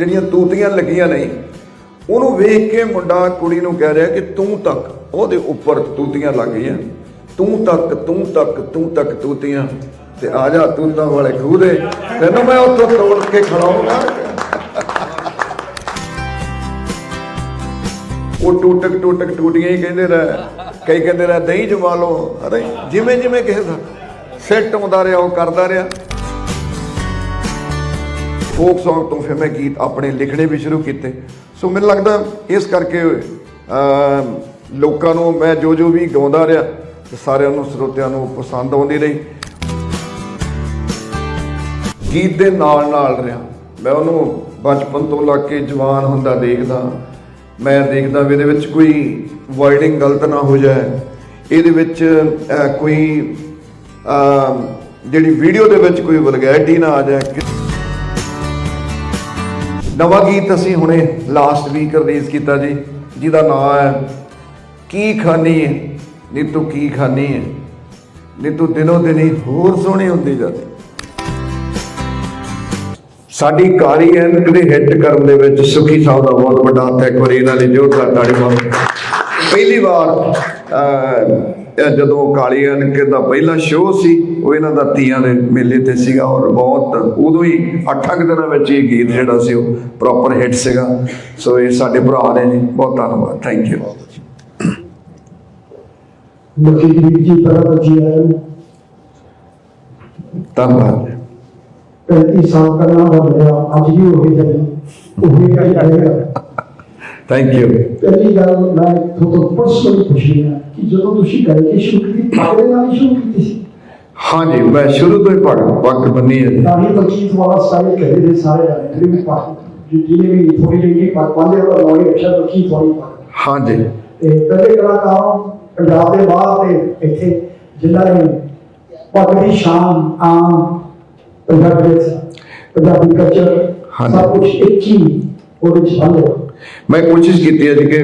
ਜਿਹੜੀਆਂ ਤੂਤੀਆਂ ਲੱਗੀਆਂ ਨਹੀਂ ਉਹਨੂੰ ਵੇਖ ਕੇ ਮੁੰਡਾ ਕੁੜੀ ਨੂੰ ਕਹਿ ਰਿਹਾ ਕਿ ਤੂੰ ਤੱਕ ਉਹਦੇ ਉੱਪਰ ਤੂਤੀਆਂ ਲੱਗ ਗਈਆਂ। ਤੂੰ ਤੱਕ ਤੂੰ ਤੱਕ ਤੂੰ ਤੱਕ ਤੂਤੀਆਂ। ਤੇ ਆ ਜਾ ਤੂਤਾਂ ਵਾਲੇ ਖੂਹ ਦੇ। ਤੈਨੂੰ ਮੈਂ ਉੱਥੋਂ ਤੋੜ ਕੇ ਖੜਾਉਂਗਾ ਉਹ ਟੂਟਕ ਟੂਟਕ ਟੂਟੀਆਂ ਹੀ ਕਹਿੰਦੇ ਰਹਿ। ਕਈ ਕਹਿੰਦੇ ਰਹਿ, ਦਹੀਂ ਜਮਾ ਲਓ। ਅਰੇ ਜਿਵੇਂ ਜਿਵੇਂ ਕਿਸੇ ਦਾ ਸੈੱਟ ਆਉਂਦਾ ਰਿਹਾ, ਉਹ ਕਰਦਾ ਰਿਹਾ। ਫੋਕ Song ਤੋਂ ਫਿਰ ਮੈਂ ਗੀਤ ਆਪਣੇ ਲਿਖਣੇ ਵੀ ਸ਼ੁਰੂ ਕੀਤੇ। ਸੋ ਮੈਨੂੰ ਲੱਗਦਾ ਇਸ ਕਰਕੇ ਲੋਕਾਂ ਨੂੰ ਮੈਂ ਜੋ ਜੋ ਵੀ ਗਾਉਂਦਾ ਰਿਹਾ ਸਾਰਿਆਂ ਨੂੰ, ਸਰੋਤਿਆਂ ਨੂੰ ਪਸੰਦ ਆਉਂਦੀ ਰਹੀ। ਗੀਤ ਦੇ ਨਾਲ ਨਾਲ ਰਿਹਾ। ਮੈਂ ਉਹਨੂੰ ਬਚਪਨ ਤੋਂ ਲੱਗ ਕੇ ਜਵਾਨ ਹੁੰਦਾ ਦੇਖਦਾ, ਮੈਂ ਦੇਖਦਾ ਵੀ ਇਹਦੇ ਵਿੱਚ ਕੋਈ ਵਰਡਿੰਗ ਗਲਤ ਨਾ ਹੋ ਜਾਏ। ਇਹਦੇ ਵਿੱਚ ਕੋਈ ਜਿਹੜੀ ਵੀਡੀਓ ਦੇ ਵਿੱਚ ਕੋਈ ਵਲਗੈਰਿਟੀ ਨਾ ਆ ਜਾਏ। ਨਵਾਂ ਗੀਤ ਅਸੀਂ ਹੁਣੇ ਲਾਸਟ ਵੀਕ ਰਿਲੀਜ਼ ਕੀਤਾ ਜੀ, ਜਿਹਦਾ ਨਾਮ ਹੈ, ਕੀ ਖਾਨੀ ਹੈ ਨੀ ਤੂੰ ਕੀ ਖਾਨੀ ਹੈ ਨੀ ਤੂੰ ਦਿਨੋਂ ਦਿਨ ਹੀ ਹੋਰ ਸੋਹਣੀ ਹੁੰਦੀ ਜਾਂਦੀ ਸਾਡੀ ਕਾਲੀ ਐਨਕ ਦੇ ਹਿੱਟ ਕਰਨ ਦੇ ਵਿੱਚ ਸੁਖੀ ਸਾਹਿਬ ਦਾ ਬਹੁਤ ਵੱਡਾ ਹੱਥ ਹੈ, ਇੱਕ ਵਾਰੀ ਇਹਨਾਂ ਲਈ ਜੋਰਦਾਰ ਤਾੜੀ ਮਾਰੋ ਪਹਿਲੀ ਵਾਰ ਜਦੋਂ ਕਾਲੀ ਐਨਕ ਦਾ ਪਹਿਲਾ ਸ਼ੋਅ ਸੀ, ਉਹ ਇਹਨਾਂ ਦਾ ਤੀਆਂ ਦੇ ਮੇਲੇ ਤੇ ਸੀਗਾ ਔਰ ਬਹੁਤ ਉਦੋਂ ਹੀ 8 ਦਿਨਾਂ ਵਿੱਚ ਇਹ ਗੀਤ ਜਿਹੜਾ ਸੀ ਉਹ ਪ੍ਰੋਪਰ ਹਿੱਟ ਸੀਗਾ। ਸੋ ਇਹ ਸਾਡੇ ਭਰਾ ਨੇ ਜੀ, ਬਹੁਤ ਧੰਨਵਾਦ ਥੈਂਕ ਯੂ ਮੱਕੀ ਜੀ ਪਰਾ ਬੱਜੀ ਆਇਆ ਧੰਨਵਾਦ। 35 ਸਾਲ ਪਹਿਲਾਂ ਦਾ ਬਣਿਆ ਅੱਜ ਵੀ ਉਹੀ ਜਾਈ ਉਹੀ ਕਹੀ ਜਾਏਗਾ ਥੈਂਕ ਯੂ ਪਹਿਲੀ ਗੱਲ ਮੈਂ ਤੁਹਾਨੂੰ ਪਰਸਨਲੀ ਪੁੱਛੀ ਹੈ ਕਿ ਜਦੋਂ ਤੁਸੀਂ ਗਾਇਕੀ ਸ਼ੁਰੂ ਕੀਤੀ ਪਾਗਲੇ ਨਾਲ ਸ਼ੁਰੂ ਕੀਤੀ ਸੀ? ਹਾਂਜੀ ਮੈਂ ਸ਼ੁਰੂ ਤੋਂ ਹੀ ਪੱਗ ਪੱਗ ਬੰਨੀ ਹੈ। ਤਾਂ ਹੀ ਬਲਜੀਤ ਵਾਲਾ ਸਟਾਈਲ ਕਹਿੰਦੇ ਨੇ ਸਾਰੇ ਜਿਹੜੇ ਵੀ ਪੱਗ ਜਿਹਨੇ ਵੀ ਥੋੜੀ ਜਿਹੀ ਪੱਗ ਪਾਉਂਦੇ ਉਹ ਲੋੜੀ ਅੱਛਾ ਬਲਜੀਤ ਵਾਲੀ ਪੱਗ ਹਾਂਜੀ। ਤੇ ਪਹਿਲੇ ਕਲਾਕਾਰ ਪੰਜਾਬ ਦੇ ਬਾਹਰ ਤੇ ਇੱਥੇ ਜਿਨ੍ਹਾਂ ਨੇ ਪੱਗ ਦੀ ਸ਼ਾਨ ਆਮ ਪੰਜਾਬੀ ਪੰਜਾਬੀ ਕਲਚਰ। ਸਭ ਕੁਝ ਇੱਕ ਹੀ ਉਹਦੇ ਚ ਬੰਦੇ ਮੈਂ ਕੋਸ਼ਿਸ਼ ਕੀਤੀ ਹੈ ਕਿ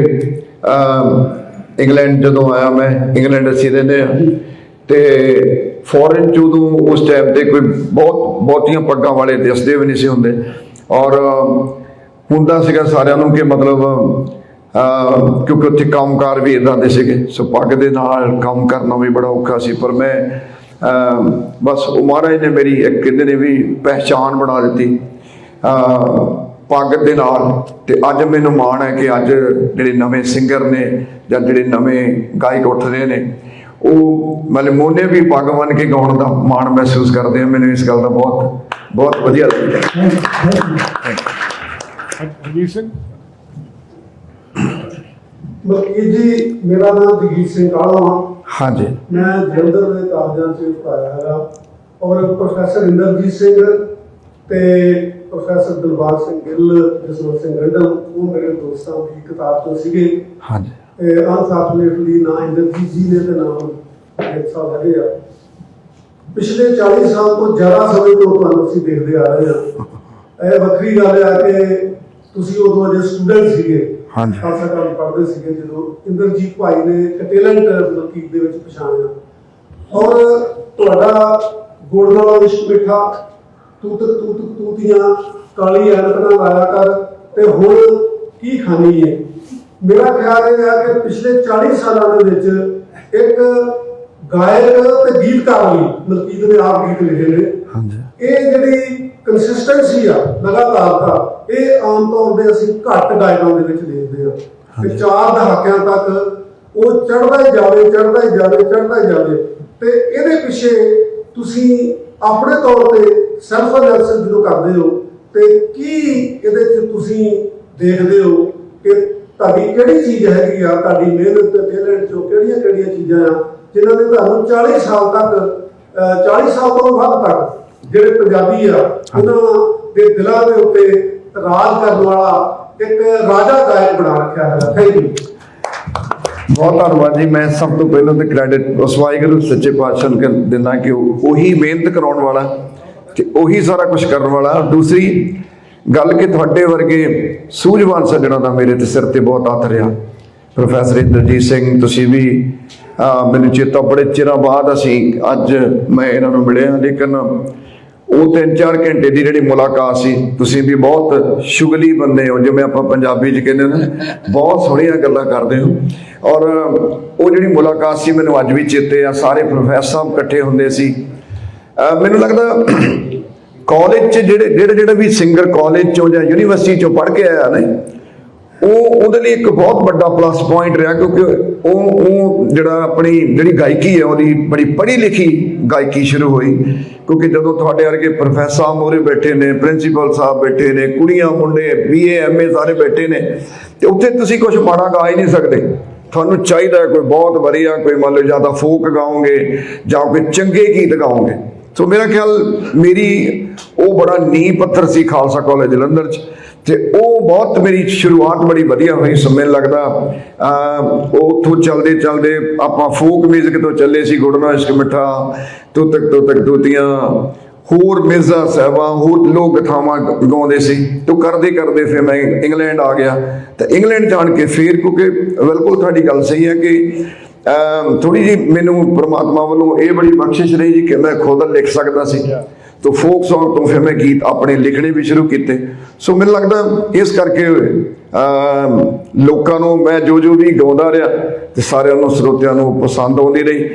ਇੰਗਲੈਂਡ ਜਦੋਂ ਆਇਆ ਮੈਂ, ਇੰਗਲੈਂਡ ਅਸੀਂ ਰਹਿੰਦੇ ਆ ਤੇ ਫੋਰਨ ਚ ਉਦੋਂ ਉਸ ਟਾਈਮ ਤੇ ਕੋਈ ਬਹੁਤ, ਬਹੁਤੀਆਂ ਪੱਗਾਂ ਵਾਲੇ ਦਿਸਦੇ ਵੀ ਨਹੀਂ ਸੀ ਹੁੰਦੇ। ਔਰ ਹੁੰਦਾ ਸੀਗਾ ਸਾਰਿਆਂ ਨੂੰ ਕਿ ਮਤਲਬ ਕਿਉਂਕਿ ਉੱਥੇ ਕੰਮਕਾਰ ਵੀ ਇਦਾਂ ਦੇ ਸੀਗੇ। ਸੋ ਪੱਗ ਦੇ ਨਾਲ ਕੰਮ ਕਰਨਾ ਵੀ ਬੜਾ ਔਖਾ ਸੀ, ਪਰ ਮੈਂ ਬਸ ਉਹ ਮਹਾਰਾਜ ਨੇ ਮੇਰੀ ਇੱਕ ਕਹਿੰਦੇ ਨੇ ਵੀ ਪਹਿਚਾਨ ਬਣਾ ਦਿੱਤੀ। ਪੱਗ ਦੇ ਨਾਲ। ਤੇ ਅੱਜ ਮੈਨੂੰ ਮਾਣ ਹੈ ਕਿ ਅੱਜ ਜਿਹੜੇ ਨਵੇਂ ਸਿੰਗਰ ਨੇ ਜਾਂ ਜਿਹੜੇ ਨਵੇਂ ਗਾਇਕ ਉੱਠ ਰਹੇ ਨੇ ਉਹ ਮਤਲਬ ਮੋਨੇ ਵੀ ਪੱਗ ਬੰਨ ਕੇ ਗਾਉਣ ਦਾ ਮਾਣ ਮਹਿਸੂਸ ਕਰਦੇ ਆ। ਮੈਨੂੰ ਇਸ ਗੱਲ ਦਾ ਬਹੁਤ ਬਹੁਤ ਵਧੀਆ ਲੱਗਦਾ। ਹਰਜੀਤ ਸਿੰਘ? ਮਲਕੀਤ ਜੀ ਮੇਰਾ ਨਾਮ ਜਗੀਰ ਸਿੰਘ ਕਾਲਾ ਹਾਂਜੀ। ਮੈਂ ਜਲੰਧਰ ਦੇ ਕਾਲਜਾਂ 'ਚ ਪੜ੍ਹਾਇਆ ਹੈ ਔਰ ਪ੍ਰੋਫੈਸਰ ਇੰਦਰਜੀਤ ਸਿੰਘ ਤੇ ਪ੍ਰੋਫੈਸਰ ਦਿਲਬਾਗ ਸਿੰਘ ਗਿੱਲ ਜਸਵੰਤ ਸਿੰਘ ਰੰਡਮ ਉਹ ਮੇਰੇ ਦੋਸਤਾਂ ਦੀ ਕਿਤਾਬ ਤੋਂ ਸੀਗੇ। ਹਾਂਜੀ। ਅਨਫੋਰਚੂਨੇਟਲੀ ਨਾ ਇੰਦਰਜੀਤ ਜੀ ਨੇ ਤੇ ਨਾਮ ਇੱਕ ਸਾਹਿਬ ਹੈਗੇ ਆ। ਪਿਛਲੇ 40 ਸਾਲ ਤੋਂ ਜ਼ਿਆਦਾ ਸਮੇਂ ਤੋਂ ਤੁਹਾਨੂੰ ਅਸੀਂ ਦੇਖਦੇ ਆ ਰਹੇ ਹਾਂ। ਇਹ ਵੱਖਰੀ ਗੱਲ ਆ ਕਿ ਤੁਸੀਂ ਉਦੋਂ ਅਜੇ ਸਟੂਡੈਂਟ ਸੀਗੇ। ਹਾਂਜੀ। ਖਾਲਸਾ ਕਾਲਜ ਪੜ੍ਹਦੇ ਸੀਗੇ ਜਦੋਂ ਇੰਦਰਜੀਤ ਭਾਈ ਨੇ ਇੱਕ ਟੈਲੈਂਟ ਮਲਕੀਤ ਦੇ ਵਿੱਚ ਪਛਾਣਿਆ। ਔਰ ਤੁਹਾਡਾ ਗੁੜ ਨਾਲ ਇਸ਼ਕ ਮਿੱਠਾ ਤੂੰ ਤੂੰ ਤੂੰ ਤੂੰ ਤੂਤੀਆਂ ਕਾਲੀ ਐਨਕ ਲਾਇਆ ਕਰ ਤੇ ਹੁਣ ਕੀ ਖਾਣੀ ਹੈ ਮੇਰਾ ਖਿਆਲ ਇਹ ਹੈ ਕਿ ਪਿਛਲੇ 40 ਸਾਲਾਂ ਦੇ ਵਿੱਚ ਇੱਕ ਗਾਇਕ ਤੇ ਗੀਤਕਾਰ ਲਈ ਮਲਕੀਤ ਨੇ ਆਪ ਗੀਤ ਲਿਖੇ ਨੇ। ਹਾਂਜੀ। ਇਹ ਜਿਹੜੀ ਕੰਸਿਸਟੈਂਸੀ ਆ ਲਗਾਤਾਰਤਾ ਇਹ ਆਮ ਤੌਰ ਤੇ ਅਸੀਂ ਘੱਟ ਗਾਇਕਾਂ ਦੇ ਵਿੱਚ ਦੇਖਦੇ ਆ ਕਿ ਚਾਰ ਦਹਾਕਿਆਂ ਤੱਕ ਉਹ ਚੜਦਾ ਹੀ ਜਾਵੇ ਚੜਦਾ ਹੀ ਜਾਵੇ ਚੜਦਾ ਹੀ ਜਾਵੇ। ਤੇ ਇਹਦੇ ਪਿੱਛੇ ਤੁਸੀਂ ਆਪਣੇ ਤੌਰ ਤੇ ਸੈਲਫ ਅਨੈਲਿਸਿਸ ਜਦੋਂ ਕਰਦੇ ਹੋ, ਤੇ ਕੀ ਇਹਦੇ ਚ ਤੁਸੀਂ ਦੇਖਦੇ ਹੋ ਕਿ ਤੁਹਾਡੀ ਕਿਹੜੀ ਚੀਜ਼ ਹੈਗੀ ਆ, ਤੁਹਾਡੀ ਮਿਹਨਤ ਤੇ ਟੈਲੈਂਟ ਚੋਂ ਕਿਹੜੀਆਂ ਕਿਹੜੀਆਂ ਚੀਜ਼ਾਂ ਆ, ਜਿਨ੍ਹਾਂ ਨੇ ਤੁਹਾਨੂੰ 40 ਸਾਲ ਤੱਕ 40 ਸਾਲ ਤੋਂ ਵੱਧ ਤੱਕ ਜਿਹੜੇ ਪੰਜਾਬੀ ਆ, ਉਹਨਾਂ ਦੇ ਦਿਲਾਂ ਦੇ ਉੱਤੇ ਰਾਜ ਕਰਨ ਵਾਲਾ ਇੱਕ ਰਾਜਾ ਗਾਇਕ ਬਣਾ ਰੱਖਿਆ ਹੈ ਥੈਂਕ ਯੂ ਬਹੁਤ ਧੰਨਵਾਦ ਜੀ। ਮੈਂ ਸਭ ਤੋਂ ਪਹਿਲਾਂ ਤੇ ਕ੍ਰੈਡਿਟ ਉਸ ਵਾਹਿਗੁਰੂ, ਸੱਚੇ ਪਾਤਸ਼ਾਹ ਨੂੰ ਦਿੰਦਾ ਕਿ ਉਹੀ ਮਿਹਨਤ ਕਰਾਉਣ ਵਾਲਾ ਤੇ ਉਹੀ ਸਾਰਾ ਕੁਝ ਕਰਨ ਵਾਲਾ। ਦੂਸਰੀ ਗੱਲ ਕਿ ਤੁਹਾਡੇ ਵਰਗੇ ਸੂਝਵਾਨ ਸੱਜਣਾ ਦਾ ਮੇਰੇ ਤੇ ਸਿਰ ਤੇ ਬਹੁਤ ਹੱਥ ਰਿਹਾ। ਪ੍ਰੋਫੈਸਰ ਇੰਦਰਜੀਤ ਸਿੰਘ, ਤੁਸੀਂ ਵੀ ਮੈਨੂੰ ਚੇਤਾ, ਬੜੇ ਚਿਰਾਂ ਬਾਅਦ ਅਸੀਂ ਅੱਜ ਮੈਂ ਇਹਨਾਂ ਨੂੰ ਮਿਲਿਆ ਲੇਕਿਨ ਉਹ ਤਿੰਨ ਚਾਰ ਘੰਟੇ ਦੀ ਜਿਹੜੀ ਮੁਲਾਕਾਤ ਸੀ, ਤੁਸੀਂ ਵੀ ਬਹੁਤ ਸ਼ੁਗਲੀ ਬੰਦੇ ਹੋ, ਜਿਵੇਂ ਆਪਾਂ ਪੰਜਾਬੀ ਚ ਕਹਿੰਦੇ ਨੇ, ਬਹੁਤ ਸੋਹਣੀਆਂ ਗੱਲਾਂ ਕਰਦੇ ਹੋ। ਔਰ ਉਹ ਜਿਹੜੀ ਮੁਲਾਕਾਤ ਸੀ, ਮੈਨੂੰ ਅੱਜ ਵੀ ਚੇਤੇ ਆ, ਸਾਰੇ ਪ੍ਰੋਫੈਸਰ ਸਾਹਿਬ ਇਕੱਠੇ ਹੁੰਦੇ ਸੀ। ਮੈਨੂੰ ਲੱਗਦਾ ਕਾਲਜ ਚ ਜਿਹੜੇ ਜਿਹੜੇ ਜਿਹੜੇ ਵੀ ਸਿੰਗਰ ਕਾਲਜ ਚੋਂ ਜਾਂ ਯੂਨੀਵਰਸਿਟੀ ਚੋਂ ਪੜ੍ਹ ਕੇ ਆਇਆ ਨੇ, ਉਹ ਉਹਦੇ ਲਈ ਇੱਕ ਬਹੁਤ ਵੱਡਾ ਪਲੱਸ ਪੁਆਇੰਟ ਰਿਹਾ ਕਿਉਂਕਿ ਉਹ ਉਹ ਜਿਹੜਾ ਆਪਣੀ ਜਿਹੜੀ ਗਾਇਕੀ ਹੈ, ਉਹਦੀ ਬੜੀ ਪੜ੍ਹੀ ਲਿਖੀ ਗਾਇਕੀ ਸ਼ੁਰੂ ਹੋਈ। ਕਿਉਂਕਿ ਜਦੋਂ ਤੁਹਾਡੇ ਵਰਗੇ ਪ੍ਰੋਫੈਸਰ ਸਾਹਿਬ ਮੋਰੇ ਬੈਠੇ ਨੇ ਪ੍ਰਿੰਸੀਪਲ ਸਾਹਿਬ ਬੈਠੇ ਨੇ, ਕੁੜੀਆਂ, ਮੁੰਡੇ ਬੀਏ ਐਮਏ ਸਾਰੇ ਬੈਠੇ ਨੇ, ਤੇ ਉੱਥੇ ਤੁਸੀਂ ਕੁਝ ਮਾੜਾ ਗਾ ਹੀ ਨਹੀਂ ਸਕਦੇ। ਤੁਹਾਨੂੰ ਚਾਹੀਦਾ ਕੋਈ ਬਹੁਤ ਵਧੀਆ, ਕੋਈ ਮੰਨ ਲਓ ਜਾਂ ਤਾਂ ਫੋਕ ਗਾਓਗੇ ਜਾਂ ਕੋਈ ਚੰਗੇ ਗੀਤ ਗਾਓਗੇ। ਸੋ ਮੇਰਾ ਖਿਆਲ ਮੇਰੀ ਉਹ ਬੜਾ ਨੀਂਹ ਪੱਥਰ ਸੀ ਖਾਲਸਾ ਕਾਲਜ ਜਲੰਧਰ ਚ ਤੇ ਉਹ ਬਹੁਤ ਮੇਰੀ ਸ਼ੁਰੂਆਤ ਬੜੀ ਵਧੀਆ ਹੋਈ, ਸੋ ਲੱਗਦਾ ਉਹ ਉੱਥੋਂ ਚਲਦੇ ਚਲਦੇ ਆਪਾਂ ਫੋਕ 뮤직 ਤੋਂ ਚੱਲੇ ਸੀ ਗੁੜਨਾ ਇਸ਼ਕ ਮਿੱਠਾ ਤੋ ਤੱਕ ਤੂੰ ਤੱਕ ਦੂਤੀਆਂ ਹੋਰ ਮਿਰਜ਼ਾ ਸਾਹਿਬਾਂ, ਹੋਰ ਲੋਕ ਗਾਥਾਵਾਂ ਗਾਉਂਦੇ ਸੀ। ਤੋ ਕਰਦੇ ਕਰਦੇ ਫਿਰ ਮੈਂ ਇੰਗਲੈਂਡ ਆ ਗਿਆ। ਤੇ ਇੰਗਲੈਂਡ ਜਾਣ ਕੇ ਫਿਰ ਕਿਉਂਕਿ ਬਿਲਕੁਲ ਤੁਹਾਡੀ ਗੱਲ ਸਹੀ ਹੈ ਕਿ ਥੋੜੀ ਜੀ ਮੈਨੂੰ ਪ੍ਰਮਾਤਮਾ ਵੱਲੋਂ ਇਹ ਬੜੀ ਬਖਸ਼ਿਸ਼ ਰਹੀ ਜੀ ਕਿ ਮੈਂ ਖੁਦ ਲਿਖ ਸਕਦਾ ਸੀ। ਤੋ ਫੋਕ Song ਤੋਂ ਫਿਰ ਮੈਂ ਗੀਤ ਆਪਣੇ ਲਿਖਣੇ ਵੀ ਸ਼ੁਰੂ ਕੀਤੇ। ਸੋ ਮੈਨੂੰ ਲੱਗਦਾ ਇਸ ਕਰਕੇ ਲੋਕਾਂ ਨੂੰ ਮੈਂ ਜੋ ਜੋ ਵੀ ਗਾਉਂਦਾ ਰਿਹਾ ਤੇ ਸਾਰਿਆਂ ਨੂੰ ਸਰੋਤਿਆਂ ਨੂੰ ਪਸੰਦ ਆਉਂਦੀ ਰਹੀ।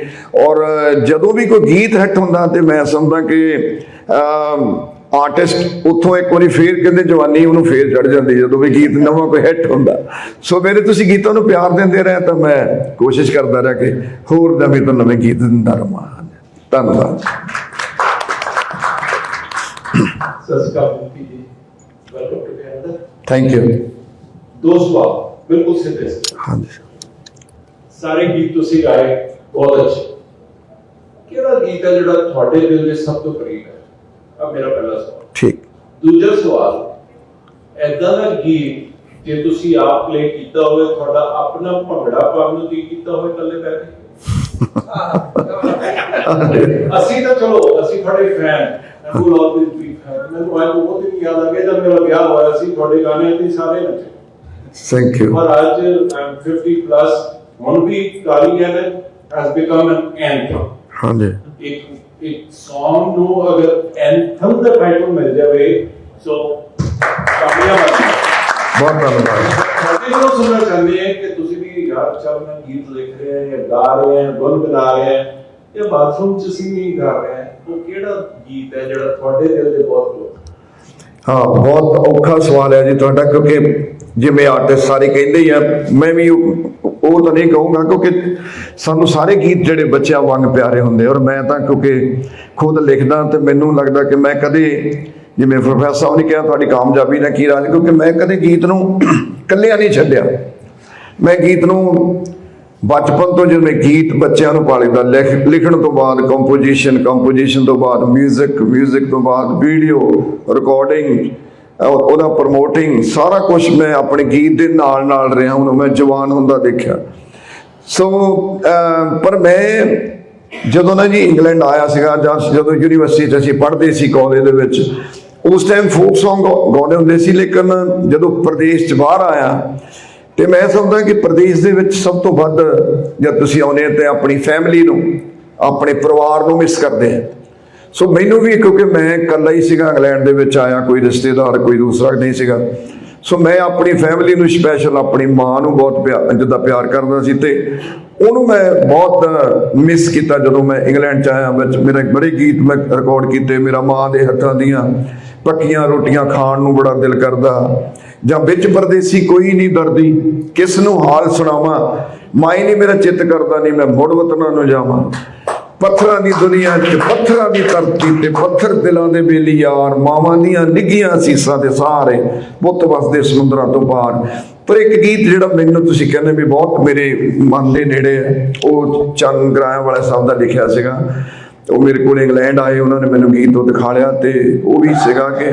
ਔਰ ਜਦੋਂ ਵੀ ਕੋਈ ਗੀਤ ਹਿੱਟ ਹੁੰਦਾ ਤੇ ਮੈਂ ਸਮਝਦਾ ਕਿ ਆਰਟਿਸਟ ਉੱਥੋਂ ਇੱਕ ਵਾਰੀ ਫੇਰ ਕਹਿੰਦੇ ਜਵਾਨੀ ਉਹਨੂੰ ਫੇਰ ਚੜ ਜਾਂਦੀ ਜਦੋਂ ਵੀ ਗੀਤ ਨਵਾਂ ਕੋਈ ਹਿੱਟ ਹੁੰਦਾ। ਸੋ ਮੇਰੇ ਤੁਸੀਂ ਗੀਤਾਂ ਨੂੰ ਪਿਆਰ ਦਿੰਦੇ ਰਹੇ ਤਾਂ ਮੈਂ ਕੋਸ਼ਿਸ਼ ਕਰਦਾ ਰਿਹਾ ਕਿ ਹੋਰ ਨਵੇਂ ਤੋਂ ਨਵੇਂ ਗੀਤ ਦਿੰਦਾ ਰਹਾਂ ਧੰਨਵਾਦ। ਥੈਂਕ ਯੂ ਦੋ ਸਵਾਲ ਬਿਲਕੁਲ ਸਿੱਧੇ। ਹਾਂਜੀ। ਸਾਰੇ ਗੀਤ ਤੁਸੀਂ ਗਾਏ ਬਹੁਤ ਅੱਛੇ। ਕਿਹੜਾ ਗੀਤ ਹੈ ਜਿਹੜਾ ਤੁਹਾਡੇ ਦਿਲ ਦੇ ਸਭ ਤੋਂ ਕਰੀਬ ਹੈ? ਆ ਮੇਰਾ ਪਹਿਲਾ ਸਵਾਲ ਠੀਕ ਦੂਜਾ ਸਵਾਲ ਐਦਾਂ ਦਾ ਗੀਤ ਜੇ ਤੁਸੀਂ ਆਪ ਪਲੇ ਕੀਤਾ ਹੋਵੇ ਤੁਹਾਡਾ ਆਪਣਾ ਭੰਗੜਾ ਪਾਉਣ ਨੂੰ ਕੀ ਕੀਤਾ ਹੋਵੇ ਇਕੱਲੇ ਬੈਠ ਕੇ ਅਸੀਂ ਤਾਂ ਚਲੋ ਅਸੀਂ ਤੁਹਾਡੇ fan will always be fan ਮੈਨੂੰ ਅੱਜ ਬਹੁਤ ਹੀ ਯਾਦ ਆ ਗਿਆ ਜਦ ਮੇਰਾ ਵਿਆਹ ਹੋਇਆ ਸੀ ਤੁਹਾਡੇ ਗਾਣੇ ਤੇ ਸਾਰੇ ਨੱਚੇ ਥੈਂਕ ਯੂ ਪਰ ਅੱਜ I'm 50 plus ਹੁਣ ਵੀ ਕਾਲੀ ਗਾਣੇ has become an anthem ਹਾਂਜੀ ਇੱਕ ਇੱਕ Song ਨੂੰ ਅਗਰ ਐਂਥਮ ਦਾ ਟਾਈਟਲ ਮਿਲ ਜਾਵੇ ਸੋ ਕਾਮਯਾਬ ਹੈ ਬਹੁਤ ਧੰਨਵਾਦ। ਸਾਡੇ ਕੋਲ ਸੁਣਨਾ ਚਾਹੁੰਦੇ ਹੈ ਕਿ ਤੁਸੀਂ ਵੀ ਯਾਰ ਚੱਲ ਮੈਂ ਗੀਤ ਲਿਖ ਰਿਹਾ ਹਾਂ ਜਾਂ ਗਾ ਰਹੇ ਹਾਂ ਗੁਣ ਬਣਾ ਰਹੇ ਹਾਂ ਜਾਂ ਬਾਥਰੂਮ ਚ ਸੀ ਨਹੀਂ ਗਾ ਰਹੇ ਹਾਂ ਉਹ ਕਿਹੜਾ ਗੀਤ ਹੈ ਜਿਹੜਾ ਤੁਹਾਡੇ ਦਿਲ ਦੇ ਬਹੁਤ ਕੋਲ ਹਾਂ ਬਹੁਤ ਔਖਾ ਸਵਾਲ ਹੈ ਜੀ ਤੁਹਾਡਾ ਕਿਉਂਕਿ ਜਿਵੇਂ ਆਰਟਿਸਟ ਸਾਰੇ ਕਹਿੰਦੇ ਹੀ ਆ ਮੈਂ ਵੀ ਉਹ ਉਹ ਤਾਂ ਨਹੀਂ ਕਹੂੰਗਾ ਕਿਉਂਕਿ ਸਾਨੂੰ ਸਾਰੇ ਗੀਤ ਜਿਹੜੇ ਬੱਚਿਆਂ ਵਾਂਗ ਪਿਆਰੇ ਹੁੰਦੇ ਔਰ ਮੈਂ ਤਾਂ ਕਿਉਂਕਿ ਖੁਦ ਲਿਖਦਾ ਤੇ ਮੈਨੂੰ ਲੱਗਦਾ ਕਿ ਮੈਂ ਕਦੇ ਜਿਵੇਂ ਪ੍ਰੋਫੈਸਰ ਸਾਹਿਬ ਨੇ ਕਿਹਾ ਤੁਹਾਡੀ ਕਾਮਯਾਬੀ ਦਾ ਕੀ ਰਾਜ ਕਿਉਂਕਿ ਮੈਂ ਕਦੇ ਗੀਤ ਨੂੰ ਇਕੱਲਿਆਂ ਨਹੀਂ ਛੱਡਿਆ ਮੈਂ ਗੀਤ ਨੂੰ ਬਚਪਨ ਤੋਂ ਜਿਵੇਂ ਗੀਤ ਬੱਚਿਆਂ ਨੂੰ ਪਾਲੀਦਾ ਲਿਖ ਲਿਖਣ ਤੋਂ ਬਾਅਦ ਕੰਪੋਜੀਸ਼ਨ ਕੰਪੋਜੀਸ਼ਨ ਤੋਂ ਬਾਅਦ 뮤직 뮤직 ਤੋਂ ਬਾਅਦ ਵੀਡੀਓ ਰਿਕਾਰਡਿੰਗ ਉਹਦਾ ਪ੍ਰਮੋਟਿੰਗ ਸਾਰਾ ਕੁਝ ਮੈਂ ਆਪਣੇ ਗੀਤ ਦੇ ਨਾਲ ਨਾਲ ਰਿਹਾ ਉਹਨੂੰ ਮੈਂ ਜਵਾਨ ਹੁੰਦਾ ਦੇਖਿਆ। ਸੋ ਪਰ ਮੈਂ ਜਦੋਂ ਨਾ ਜੀ ਇੰਗਲੈਂਡ ਆਇਆ ਸੀਗਾ, ਜਾਂ ਜਦੋਂ ਯੂਨੀਵਰਸਿਟੀ 'ਚ ਅਸੀਂ ਪੜ੍ਹਦੇ ਸੀ ਕਾਲਜ ਦੇ ਵਿੱਚ, ਉਸ ਟਾਈਮ ਫੋਕ Song ਗਾ- ਗਾਉਂਦੇ ਹੁੰਦੇ ਸੀ, ਲੇਕਿਨ ਜਦੋਂ ਪ੍ਰਦੇਸ਼ 'ਚ ਬਾਹਰ ਆਇਆ, ਤੇ ਮੈਂ ਸਮਝਦਾ ਕਿ ਪ੍ਰਦੇਸ਼ ਦੇ ਵਿੱਚ ਸਭ ਤੋਂ ਵੱਧ ਜਦ ਤੁਸੀਂ ਆਉਂਦੇ ਤੇ ਆਪਣੀ ਫੈਮਿਲੀ ਨੂੰ, ਆਪਣੇ ਪਰਿਵਾਰ ਨੂੰ ਮਿਸ ਕਰਦੇ ਆ ਸੋ ਮੈਨੂੰ ਵੀ ਕਿਉਂਕਿ ਮੈਂ ਇਕੱਲਾ ਹੀ ਸੀਗਾ, ਇੰਗਲੈਂਡ ਦੇ ਵਿੱਚ ਆਇਆ, ਕੋਈ ਰਿਸ਼ਤੇਦਾਰ, ਕੋਈ ਦੂਸਰਾ ਨਹੀਂ ਸੀਗਾ। ਸੋ ਮੈਂ ਆਪਣੀ ਫੈਮਿਲੀ ਨੂੰ ਸਪੈਸ਼ਲ ਆਪਣੀ ਮਾਂ ਨੂੰ ਬਹੁਤ ਪਿਆਰ ਜਿੱਦਾਂ ਪਿਆਰ ਕਰਦਾ ਸੀ ਤੇ ਉਹਨੂੰ ਮੈਂ ਬਹੁਤ ਮਿਸ ਕੀਤਾ ਜਦੋਂ ਮੈਂ ਇੰਗਲੈਂਡ ਚ ਆਇਆ, ਵਿੱਚ ਮੇਰੇ ਬੜੇ ਗੀਤ ਮੈਂ ਰਿਕਾਰਡ ਕੀਤੇ, ਮੇਰਾ ਮਾਂ ਦੇ ਹੱਥਾਂ ਦੀਆਂ ਪੱਕੀਆਂ ਰੋਟੀਆਂ ਖਾਣ ਨੂੰ ਬੜਾ ਦਿਲ ਕਰਦਾ। ਜਾਂ ਵਿੱਚ ਪਰਦੇਸੀ ਕੋਈ ਨਹੀਂ ਦਰਦੀ ਕਿਸ ਨੂੰ ਹਾਲ ਸੁਣਾਵਾਂ? ਮਾਈ ਨਹੀਂ ਮੇਰਾ ਚਿੱਤ ਕਰਦਾ, ਨਹੀਂ ਮੈਂ ਮੁੜ ਵਤਨਾਂ ਨੂੰ ਜਾਵਾਂ। ਪੱਥਰਾਂ ਦੀ ਦੁਨੀਆ 'ਚ, ਪੱਥਰਾਂ ਦੀ ਧਰਤੀ ਤੇ, ਪੱਥਰ ਦਿਲਾਂ ਦੇ ਬੇਲੀ ਯਾਰ, ਮਾਵਾਂ ਦੀਆਂ ਨਿੱਗੀਆਂ ਸੀਸਾਂ ਦੇ ਸਾਰੇ ਪੁੱਤ ਵਸਦੇ ਸਮੁੰਦਰਾਂ ਤੋਂ ਪਾਰ ਪਰ ਇੱਕ ਗੀਤ ਜਿਹੜਾ ਮੈਨੂੰ ਤੁਸੀਂ ਕਹਿੰਦੇ ਵੀ ਬਹੁਤ ਮੇਰੇ ਮਨ ਦੇ ਨੇੜੇ ਹੈ, ਉਹ ਚੰਨ ਗਰਾਇਆ ਵਾਲੇ ਸਾਹਿਬ ਦਾ ਲਿਖਿਆ ਸੀਗਾ। ਉਹ ਮੇਰੇ ਕੋਲ ਇੰਗਲੈਂਡ ਆਏ, ਉਹਨਾਂ ਨੇ ਮੈਨੂੰ ਗੀਤ ਉਹ ਦਿਖਾ ਲਿਆ ਤੇ ਉਹ ਵੀ ਸੀਗਾ ਕਿ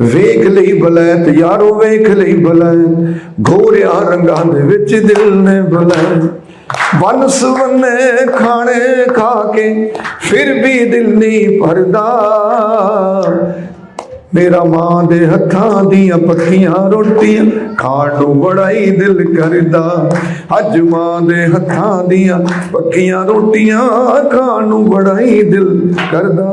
ਵੇਖ ਲਈ ਬਲੈਤ, ਯਾਰੋ ਵੇਖ ਲਈ ਬਲੈਤ ਘੋਰਿਆ ਰੰਗਾਂ ਦੇ ਵਿੱਚ ਦਿਲ ਨੇ ਬਲੈਤ। ਵਨ ਸੁਵੰਨੇ ਖਾਣੇ ਖਾ ਕੇ ਫਿਰ ਵੀ ਦਿਲ ਨਹੀਂ ਭਰਦਾ। ਮੇਰਾ ਮਾਂ ਦੇ ਹੱਥਾਂ ਦੀਆਂ ਪੱਕੀਆਂ ਰੋਟੀਆਂ ਖਾਣ ਨੂੰ ਬੜਾ ਹੀ ਦਿਲ ਕਰਦਾ। ਅੱਜ ਮਾਂ ਦੇ ਹੱਥਾਂ ਦੀਆਂ ਪੱਕੀਆਂ ਰੋਟੀਆਂ ਖਾਣ ਨੂੰ ਬੜਾ ਹੀ ਦਿਲ ਕਰਦਾ।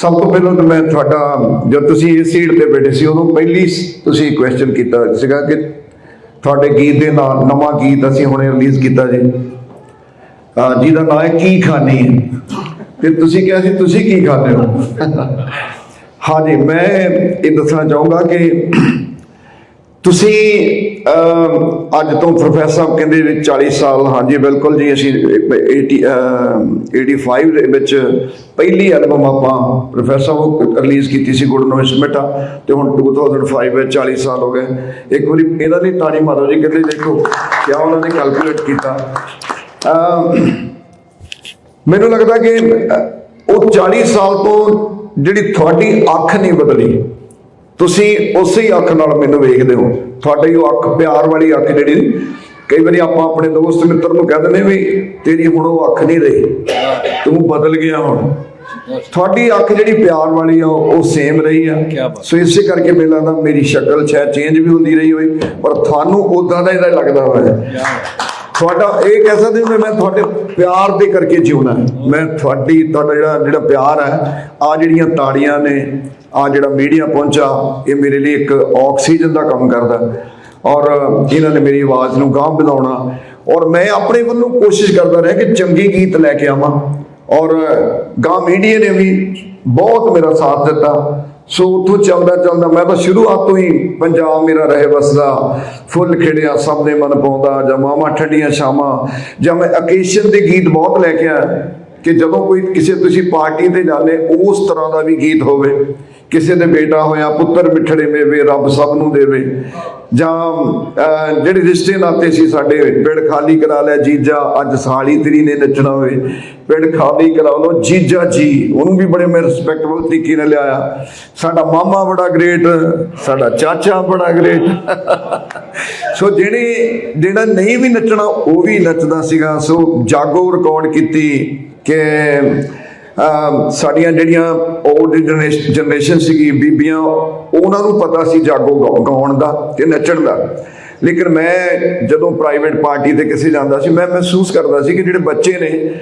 ਸਭ ਤੋਂ ਪਹਿਲਾਂ ਤਾਂ ਮੈਂ ਤੁਹਾਡਾ, ਜਦ ਤੁਸੀਂ ਇਸ ਸੀਟ ਤੇ ਬੈਠੇ ਸੀ, ਉਦੋਂ ਪਹਿਲੀ ਤੁਸੀਂ ਕੁਐਸਚਨ ਕੀਤਾ ਸੀਗਾ ਕਿ ਤੁਹਾਡੇ ਗੀਤ ਦੇ ਨਾਲ ਨਵਾਂ ਗੀਤ ਅਸੀਂ ਹੁਣੇ ਰਿਲੀਜ਼ ਕੀਤਾ ਜੀ। ਜਿਹਦਾ ਨਾਮ ਹੈ ਕੀ ਖਾਣੀ ਹੈ ਤੇ ਤੁਸੀਂ ਕਿਹਾ ਸੀ, ਤੁਸੀਂ ਕੀ ਖਾਂਦੇ ਹੋ? ਹਾਂਜੀ, ਮੈਂ ਇਹ ਦੱਸਣਾ ਚਾਹੂੰਗਾ ਕਿ ਤੁਸੀਂ ਅੱਜ ਤੋਂ ਪ੍ਰੋਫੈਸਰ ਸਾਹਿਬ ਕਹਿੰਦੇ ਵੀ 40 ਸਾਲ ਹਾਂਜੀ ਬਿਲਕੁਲ ਜੀ ਅਸੀਂ 80 ਅਮ, 85 ਦੇ ਵਿੱਚ ਪਹਿਲੀ ਐਲਬਮ ਆਪਾਂ ਪ੍ਰੋਫੈਸਰ ਸਾਹਿਬ ਰਿਲੀਜ਼ ਕੀਤੀ ਸੀ ਗੁੱਡ ਨੋਇਸ ਮਿਟਾ ਤੇ ਹੁਣ 2005 ਵਿੱਚ 40 ਸਾਲ ਹੋ ਗਏ। ਇੱਕ ਵਾਰੀ ਇਹਨਾਂ ਲਈ ਤਾੜੀ ਮਾਰੋ ਜੀ ਕਿਤੇ ਦੇਖੋ ਕਿਆ ਉਹਨਾਂ ਨੇ ਕੈਲਕੂਲੇਟ ਕੀਤਾ। ਮੈਨੂੰ ਲੱਗਦਾ ਕਿ ਉਹ 40 ਸਾਲ ਤੋਂ ਜਿਹੜੀ ਤੁਹਾਡੀ ਅੱਖ ਨਹੀਂ ਬਦਲੀ ਤੁਸੀਂ ਉਸੇ ਹੀ ਅੱਖ ਨਾਲ ਮੈਨੂੰ ਵੇਖਦੇ ਹੋ। ਤੁਹਾਡੀ ਉਹ ਅੱਖ ਪਿਆਰ ਵਾਲੀ ਅੱਖ ਜਿਹੜੀ ਕਈ ਵਾਰੀ ਆਪਾਂ ਆਪਣੇ ਦੋਸਤ ਮਿੱਤਰ ਨੂੰ ਕਹਿ ਦਿੰਦੇ ਵੀ ਤੇਰੀ ਹੁਣ ਉਹ ਅੱਖ ਨਹੀਂ ਰਹੀ ਤੂੰ ਬਦਲ ਗਿਆ ਹੁਣ। ਤੁਹਾਡੀ ਅੱਖ ਜਿਹੜੀ ਪਿਆਰ ਵਾਲੀ ਆ ਉਹ ਸੇਮ ਰਹੀ ਆ। ਸੋ ਇਸੇ ਕਰਕੇ ਮੈਨੂੰ ਲੱਗਦਾ ਮੇਰੀ ਸ਼ਕਲ ਸ਼ਾਇਦ ਚੇਂਜ ਵੀ ਹੁੰਦੀ ਰਹੀ ਹੋਵੇ ਪਰ ਤੁਹਾਨੂੰ ਉਦਾਂ ਦਾ ਇਹਦਾ ਲੱਗਦਾ ਹੋਇਆ। ਤੁਹਾਡਾ ਇਹ ਕਹਿ ਸਕਦੇ ਹੋ ਕਿ ਮੈਂ ਤੁਹਾਡੇ ਪਿਆਰ ਦੇ ਕਰਕੇ ਜਿਉਣਾ ਮੈਂ ਤੁਹਾਡੀ, ਤੁਹਾਡਾ ਜਿਹੜਾ ਜਿਹੜਾ ਪਿਆਰ ਹੈ ਆ ਜਿਹੜੀਆਂ ਤਾੜੀਆਂ ਨੇ ਆ ਜਿਹੜਾ ਮੀਡੀਆ ਪਹੁੰਚਾ, ਇਹ ਮੇਰੇ ਲਈ ਇੱਕ ਆਕਸੀਜਨ ਦਾ ਕੰਮ ਕਰਦਾ ਔਰ ਇਹਨਾਂ ਨੇ ਮੇਰੀ ਆਵਾਜ਼ ਨੂੰ ਗਾਂਹ ਵਧਾਉਣਾ। ਔਰ ਮੈਂ ਆਪਣੇ ਵੱਲੋਂ ਕੋਸ਼ਿਸ਼ ਕਰਦਾ ਰਿਹਾ ਕਿ ਚੰਗੇ ਗੀਤ ਲੈ ਕੇ ਆਵਾਂ। ਔਰ ਗਾਂ ਮੀਡੀਆ ਨੇ ਵੀ ਬਹੁਤ ਮੇਰਾ ਸਾਥ ਦਿੱਤਾ। ਸੋ ਉੱਥੋਂ ਚੱਲਦਾ ਚੱਲਦਾ ਮੈਂ ਤਾਂ ਸ਼ੁਰੂਆਤ ਤੋਂ ਹੀ ਪੰਜਾਬ ਮੇਰਾ ਰਹੇ ਵਸਦਾ ਫੁੱਲ ਖਿੜਿਆ, ਸਭ ਦੇ ਮਨ ਪਾਉਂਦਾ, ਜਾਂ ਮਾਵਾਂ ਠੰਡੀਆਂ ਸ਼ਾਮਾਂ ਜਾਂ ਮੈਂ ਅਕੇਸ਼ਨ ਦੇ ਗੀਤ ਬਹੁਤ ਲੈ ਕੇ ਆਇਆ। ਕਿ ਜਦੋਂ ਕੋਈ ਕਿਸੇ ਤੁਸੀਂ ਪਾਰਟੀ ਤੇ ਜਾਂਦੇ, ਉਸ ਤਰ੍ਹਾਂ ਦਾ ਵੀ ਗੀਤ ਹੋਵੇ। ਕਿਸੇ ਦੇ ਬੇਟਾ ਹੋਇਆ, ਪੁੱਤਰ ਮਿੱਠੜੇ ਮੇਵੇ, ਰੱਬ ਸਭ ਨੂੰ ਦੇਵੇ। ਜਾਂ ਜਿਹੜੇ ਰਿਸ਼ਤੇ ਨਾਤੇ ਸੀ ਸਾਡੇ ਪਿੰਡ ਖਾਲੀ ਕਰਾ ਲਿਆ ਜੀਜਾ, ਅੱਜ ਸਾਲੀ ਤੇਰੀ ਨੇ ਨੱਚਣਾ ਹੋਵੇ। ਪਿੰਡ ਖਾਲੀ ਕਰਾ ਲਓ, ਜੀਜਾ ਜੀ, ਉਹਨੂੰ ਵੀ ਬੜੇ ਮੈਂ ਰਿਸਪੈਕਟਫੁਲ ਤਰੀਕੇ ਨਾਲ ਲਿਆਇਆ। ਸਾਡਾ ਮਾਮਾ ਬੜਾ ਗ੍ਰੇਟ ਸਾਡਾ ਚਾਚਾ ਬੜਾ ਗ੍ਰੇਟ ਸੋ ਜਿਹੜੇ, ਜਿਹੜਾ ਨਹੀਂ ਵੀ ਨੱਚਣਾ, ਉਹ ਵੀ ਨੱਚਦਾ ਸੀਗਾ। ਸੋ ਜਾਗੋ ਰਿਕਾਰਡ ਕੀਤੀ। ਕਿ ਸਾਡੀਆਂ ਜਿਹੜੀਆਂ 올ਡ ਜਨਰੇਸ਼ਨ ਸੀਗੀ, ਬੀਬੀਆਂ, ਉਹਨਾਂ ਨੂੰ ਪਤਾ ਸੀ ਜਾਗੋ ਗਾ- ਗਾਉਣ ਦਾ ਤੇ ਨੱਚਣ ਦਾ। ਲੇਕਿਨ ਮੈਂ ਜਦੋਂ ਪ੍ਰਾਈਵੇਟ ਪਾਰਟੀ ਤੇ ਕਿਸੇ ਜਾਂਦਾ ਸੀ, ਮੈਂ ਮਹਿਸੂਸ ਕਰਦਾ ਸੀ ਕਿ ਜਿਹੜੇ ਬੱਚੇ ਨੇ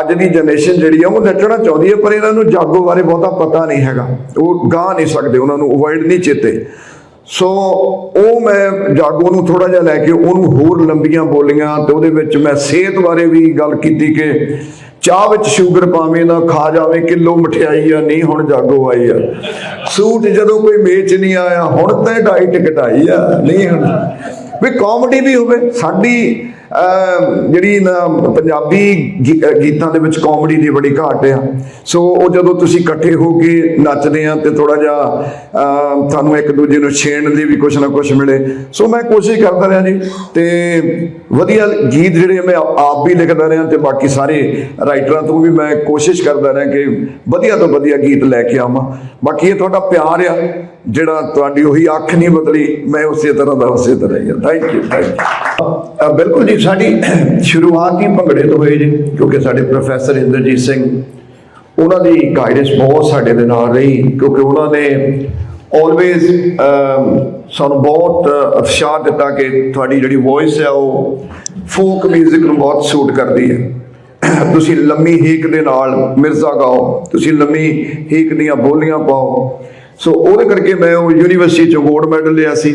ਅੱਜ ਦੀ ਜਨਰੇਸ਼ਨ ਜਿਹੜੀ ਆ, ਉਹ ਨੱਚਣਾ ਚਾਹੁੰਦੀ ਹੈ ਪਰ ਇਹਨਾਂ ਨੂੰ ਜਾਗੋ ਬਾਰੇ ਬਹੁਤਾ ਪਤਾ ਨਹੀਂ ਹੈਗਾ। ਉਹ ਗਾ ਨਹੀਂ ਸਕਦੇ, ਉਹਨਾਂ ਨੂੰ ਅਵੋਇਡ ਨਹੀਂ ਚੇਤੇ। ਸੋ ਉਹ ਮੈਂ ਜਾਗੋ ਨੂੰ ਥੋੜਾ ਜਿਹਾ ਲੈ ਕੇ ਉਹਨੂੰ ਹੋਰ ਲੰਬੀਆਂ ਬੋਲੀਆਂ ਤੇ ਉਹਦੇ ਵਿੱਚ ਮੈਂ ਸਿਹਤ ਬਾਰੇ ਵੀ ਗੱਲ ਕੀਤੀ ਕਿ ਚਾਹ ਵਿੱਚ ਸ਼ੂਗਰ ਪਾਵੇਂ ਨਾ ਖਾ ਜਾਵੇ, ਕਿਲੋ ਮਠਿਆਈ ਆ, ਨਹੀਂ ਹੁਣ ਜਾਗੋ ਆਈ ਆ। ਸੂਟ ਜਦੋਂ ਕੋਈ ਮੇਚ ਨਹੀਂ ਆਇਆ, ਹੁਣ ਤਾਂ ਡਾਈਟ ਘਟਾਈ ਆ, ਨਹੀਂ ਹੁਣ। ਵੀ ਕਾਮੇਡੀ ਵੀ ਹੋਵੇ। ਸਾਡੀ ਜਿਹੜੀ ਨਾ ਪੰਜਾਬੀ ਗੀ- ਗੀਤਾਂ ਦੇ ਵਿੱਚ ਕਾਮੇਡੀ ਦੀ ਬੜੀ ਘਾਟ ਆ। ਸੋ ਉਹ ਜਦੋਂ ਤੁਸੀਂ ਇਕੱਠੇ ਹੋ ਕੇ ਨੱਚਦੇ ਆ ਤੇ ਥੋੜਾ ਜਿਹਾ ਤੁਹਾਨੂੰ ਇੱਕ ਦੂਜੇ ਨੂੰ ਛੇੜਨ ਦੀ ਵੀ ਕੁਛ ਨਾ ਕੁਛ ਮਿਲੇ। ਸੋ ਮੈਂ ਕੋਸ਼ਿਸ਼ ਕਰਦਾ ਰਿਹਾ ਜੀ ਤੇ ਵਧੀਆ ਗੀਤ ਜਿਹੜੇ ਮੈਂ ਆਪ ਵੀ ਲਿਖਦਾ ਰਿਹਾ ਤੇ ਬਾਕੀ ਸਾਰੇ ਰਾਈਟਰਾਂ ਤੋਂ ਵੀ ਮੈਂ ਕੋਸ਼ਿਸ਼ ਕਰਦਾ ਰਿਹਾ ਕਿ ਵਧੀਆ ਤੋਂ ਵਧੀਆ ਗੀਤ ਲੈ ਕੇ ਆਵਾਂ। ਬਾਕੀ ਇਹ ਤੁਹਾਡਾ ਪਿਆਰ ਆ। ਜਿਹੜਾ ਤੁਹਾਡੀ ਉਹੀ ਅੱਖ ਨਹੀਂ ਬਦਲੀ, ਮੈਂ ਉਸੇ ਤਰ੍ਹਾਂ ਦਾ ਉਸੇ ਤਰ੍ਹਾਂ ਹੀ ਥੈਂਕ ਯੂ ਥੈਂਕ ਯੂ ਬਿਲਕੁਲ ਜੀ, ਸਾਡੀ ਸ਼ੁਰੂਆਤ ਹੀ ਭੰਗੜੇ ਤੋਂ ਹੋਈ ਜੀ, ਕਿਉਂਕਿ ਸਾਡੇ ਪ੍ਰੋਫੈਸਰ ਇੰਦਰਜੀਤ ਸਿੰਘ, ਉਹਨਾਂ ਦੀ ਗਾਈਡੈਂਸ ਬਹੁਤ ਸਾਡੇ ਦੇ ਨਾਲ ਰਹੀ, ਕਿਉਂਕਿ ਉਹਨਾਂ ਨੇ ਆਲਵੇਜ਼ ਸਾਨੂੰ ਬਹੁਤ ਉਤਸ਼ਾਹ ਦਿੱਤਾ ਕਿ ਤੁਹਾਡੀ ਜਿਹੜੀ ਵੌਇਸ ਹੈ ਉਹ ਫੋਕ 뮤직 ਨੂੰ ਬਹੁਤ ਸੂਟ ਕਰਦੀ ਹੈ। ਤੁਸੀਂ ਲੰਮੀ ਹੀਕ ਦੇ ਨਾਲ ਮਿਰਜ਼ਾ ਗਾਓ, ਤੁਸੀਂ ਲੰਮੀ ਹੀਕ ਦੀਆਂ ਬੋਲੀਆਂ ਪਾਓ ਸੋ ਉਹਦੇ ਕਰਕੇ ਮੈਂ ਉਹ ਯੂਨੀਵਰਸਿਟੀ ਚੋਂ ਗੋਲਡ ਮੈਡਲ ਲਿਆ ਸੀ।